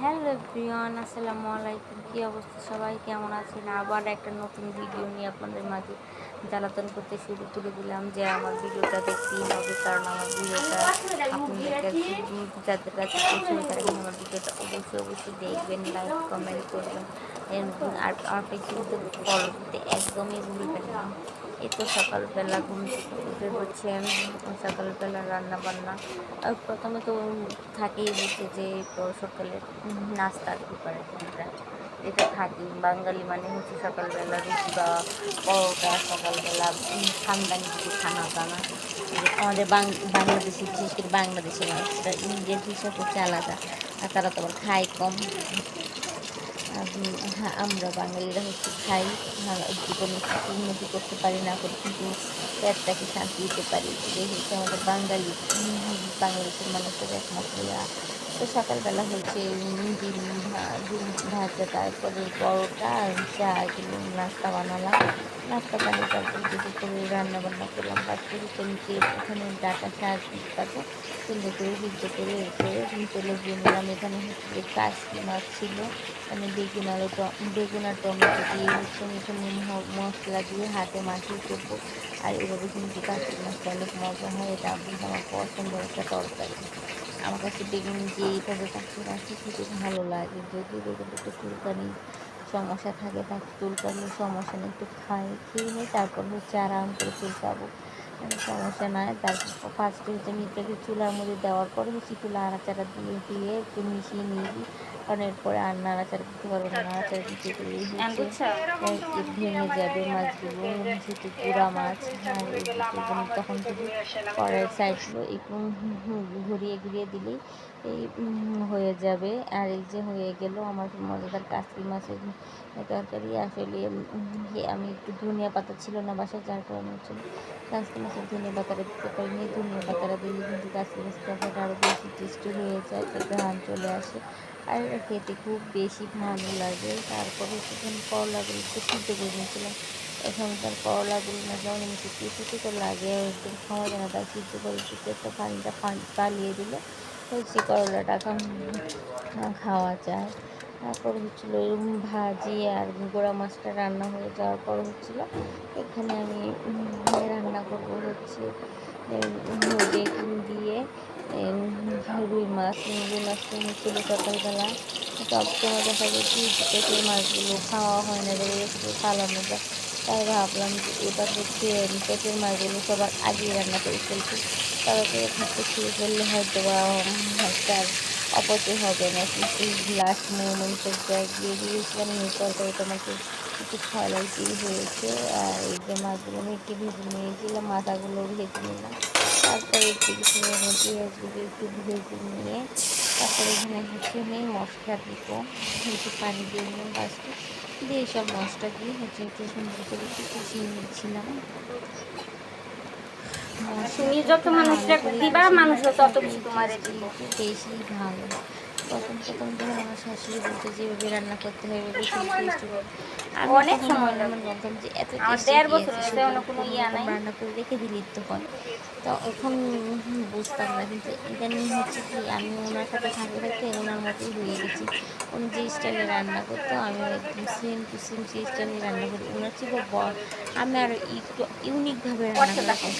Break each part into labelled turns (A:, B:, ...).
A: Hello প্রিয়ন আসসালামু আলাইকুম। কী অবস্থা সবাই? কেমন আছেন? আবার একটা নতুন ভিডিও নিয়ে আপনাদের মাঝে জ্বালাতন করতে শুরু তুলে দিলাম যে আমার ভিডিওটা দেখতেই হবে, কারণ আমার ভিডিওটা আপনাদের কাছে যাদের কাছে পৌঁছবে তারা কিন্তু আমার ভিডিওটা অবশ্যই অবশ্যই দেখবেন লাইক কমেন্ট করবেন আর আর কিন্তু ফলো করতে একদমই ভুলবেন না। এই তো সকালবেলা ঘুম উঠে হচ্ছে সকালবেলা রান্না বান্না আর প্রথমে তো থাকেই হচ্ছে যে সকালে নাস্তার প্রিপারেশনটা এটা থাকি বাঙালি মানে হচ্ছে সকালবেলা রুটি বা পরোটা সকালবেলা খানদানি কিছু খানা দানা আমাদের বাংলাদেশি বিশেষ করে বাংলাদেশের মানুষরা ইন্ডিয়ান হিসাব হচ্ছে আলাদা। আর তারা তো আবার খায় কম। হ্যাঁ, আমরা বাঙালিরা হচ্ছে খাই। জীবনে কিছু উন্নতি করতে পারি না করে কিন্তু পেটটাকে শান্তি দিতে পারি। হচ্ছে আমাদের বাঙালি বাংলাদেশের মানুষের একমাত্র। তো সকালবেলা হচ্ছে ডিম ডিম ভাজা তারপরে পরোটা আর চা এগুলো নাস্তা বানালাম। নাস্তা বানিয়ে তারপরে যদি করে রান্না বান্না করলাম হচ্ছে নিচে এখানে ডাটা শাক তারপর সুন্দর করে সিদ্ধ করে এরপরে চলে গিয়ে নিলাম। এখানে হচ্ছে কাশি মাছ ছিল মানে বেগুন ট- বেগুন আর টমেটো দিয়ে হচ্ছে এখানে মশলা দিয়ে হাতে মাখিয়ে করব। আর এভাবে কিন্তু কাশি মাছটা অনেক মজা হয়, এটা আমার পছন্দের একটা তরকারি। আমার কাছে বেগুন যে এইভাবে পাখি রাখি সেটি ভালো লাগে। যদি বেগুন একটু চুলকানি সমস্যা থাকে তাকে চুলকানি সমস্যা নেই, একটু খাই, খেয়ে নিয়ে তারপর হচ্ছে আরাম করে চুলকাবো সমস্যা নাই। তারপর ফার্স্টে হচ্ছে মিটটাকে চুলার মধ্যে দেওয়ার পরে হচ্ছে একটু নাড়াচাড়া দিয়ে দিয়ে একটু মিশিয়ে নিয়ে দিই। কারণ এরপরে আর নাড়াচাড়া দিতে পারব না নাড়াচাড়া দিতে গেলেই হচ্ছে ভেঙে যাবে মাছগুলো যেহেতু গুঁড়া মাছ আর এগুলো তখন যদি কড়াইয়ের সাইডগুলো একটু ঘুরিয়ে ঘুরিয়ে দিলেই এই হয়ে যাবে। আর এই যে হয়ে গেল আমার মজাদার কাশি মাছের তরকারি। আসলে আমি একটু ধনিয়া পাতা ছিল না বাসায় যার কারণে হচ্ছে কাশি মাছের ধনিয়া পাতাটা দিতে পারিনি ধনিয়া পাতাটা দিলে কিন্তু মাছের তরকারিটা আরও বেশি টেস্টি হয়ে যায় একটা ঘ্রাণ চলে আসে। আর খেতে খুব বেশি ভালো লাগে, তারপরে সেখানে করলাগুলো একটু সিদ্ধ করে নিয়েছিলাম। এখনকার করলাগুলো না যেমন একটু কিছু তো লাগে, একদম খাওয়া যায় না, তাই সিদ্ধ করে একটু একটা পানিটা পান- পালিয়ে দিলে, সেই করলাটা খা- খাওয়া যায়। তারপর হচ্ছিল ভাজি আর গোড়া মাছটা রান্না হয়ে যাওয়ার পর হচ্ছিল এখানে আমি রান্না করব হচ্ছে বেগুন দিয়ে রুই মাছ রুই মাছ ছিল সকালবেলা। সবসময় দেখা কি পেটের মাছগুলো খাওয়া হয় না এবারে একটু ফালানো যায়। তাই ভাবলাম যে এবার হচ্ছে পেটের মাছগুলো সবার আগেই রান্না করে ফেলছি। তারপরে থাকতে খেয়ে ফেললে হয়তো বা একটা অপচয় হবে না, কিন্তু লাস্ট মোমেন্টের ব্যাগ দিয়ে দিয়েছিলাম এই তরকারিটা আমাকে একটু খয়লাইতেই হয়েছে। আর এই যে মাছগুলো আমি একটু ভেজে নিয়েছিলাম মাথাগুলো ভেজে নিলাম। তারপরে একটু কিছু পেঁয়াজগুলো একটু ভেজে নিয়ে তারপরে এখানে হচ্ছে আমি মশলা দিব। একটু পানি দিয়ে নিলাম লাস্টে দিয়ে সব মশলা দিয়ে হচ্ছে একটু সুন্দর করে একটু কষিয়ে নিয়েছিলাম
B: তুমি যত মানুষরা দিবা মানুষরা তত বেশি তোমার
A: বেশি ভালো। প্রথম প্রথম যখন আমার শাশুড়ি বলতে যে এভাবে রান্না করতে হয় আমি
B: অনেক সময়
A: মনে ভাবতাম যে এত
B: আমার কোনো ইয়া নাই।
A: রান্না করে রেখে দিলেই তো হয় তো এখন বুঝতাম না কিন্তু ইদানিং হচ্ছে কি আমি ওনার সাথে থাকতে থাকতে ওনার মতোই হয়ে গেছি। উনি যে স্টাইলে রান্না করতো আমি একদম সেম টু সেম সেই স্টাইলে রান্না করি। ওনার থেকে বড় আমি আরও একটু ইউনিকভাবে রান্না করি।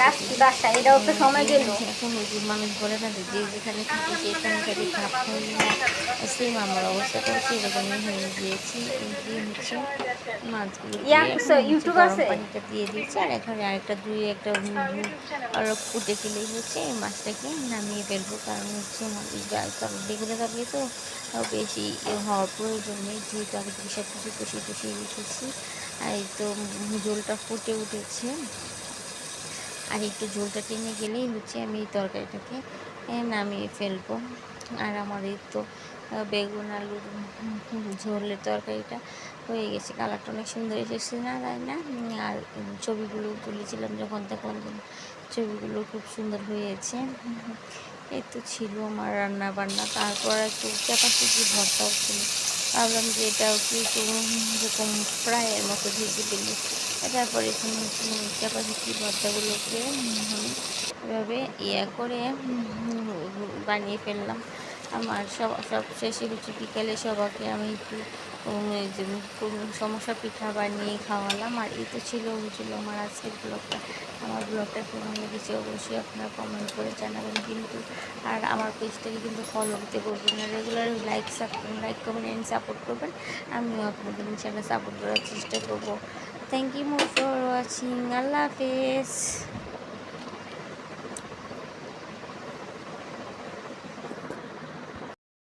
B: এটাও তো সময় গেল।
A: এখন ওই যে মানুষ বলে না যে যেখানে থাকে সেখানে থাকে ভাব খাই না সেম আমার অবস্থা করেছে এরকমই হয়ে গিয়েছি দিয়ে হচ্ছে মাছগুলো গরম পানিটা দিয়েছি আর এখানে আরেকটা দুই একটা ফুটে হচ্ছে এই মাছটাকে নামিয়ে ফেলব কারণ হচ্ছে বেগুনে তরকারি তো বেশি হওয়ার প্রয়োজন নেই যেহেতু আগে থেকে সব কিছু কষিয়ে কষিয়ে রেখেছি আর এই তো ঝোলটা ফুটে উঠেছে। আর একটু ঝোলটা টেনে গেলেই হচ্ছে আমি এই তরকারিটাকে নামিয়ে ফেলব। আর আমাদের তো বেগুন আলুর ঝোলের তরকারিটা হয়ে গেছে। কালারটা অনেক সুন্দর এসেছে না, তাই না? আর ছবিগুলো তুলেছিলাম যখন তখন ছবিগুলো খুব সুন্দর হয়েছে। এই তো ছিল আমার রান্না বান্না তারপর একটু চাপাচুপি ভর্তাও ছিল। ভাবলাম যে এটাও কি একটু এরকম ফ্রাইয়ের মতো ভেজে ফেলি। তারপরে চাপাচুপি, ভর্তাগুলোকে আমি এভাবে ইয়ে করে বানিয়ে ফেললাম। আমার সব সব শেষে হচ্ছে বিকালে সবাইকে আমি একটু সমস্যা পিঠা বানিয়ে খাওয়ালাম। আর এই তো ছিল হচ্ছিল আমার আজকের ব্লগটা। আমার ব্লগটা কেমন লেগেছে অবশ্যই আপনারা কমেন্ট করে জানাবেন কিন্তু, আর আমার পেজটাকে কিন্তু ফলো করতে বলবেন না। Regular like like comment and support করবেন। আমিও আপনাদের ইনশাল্লাহ সাপোর্ট করার চেষ্টা করব। Thank you more for watching আল্লাহ হাফেজ।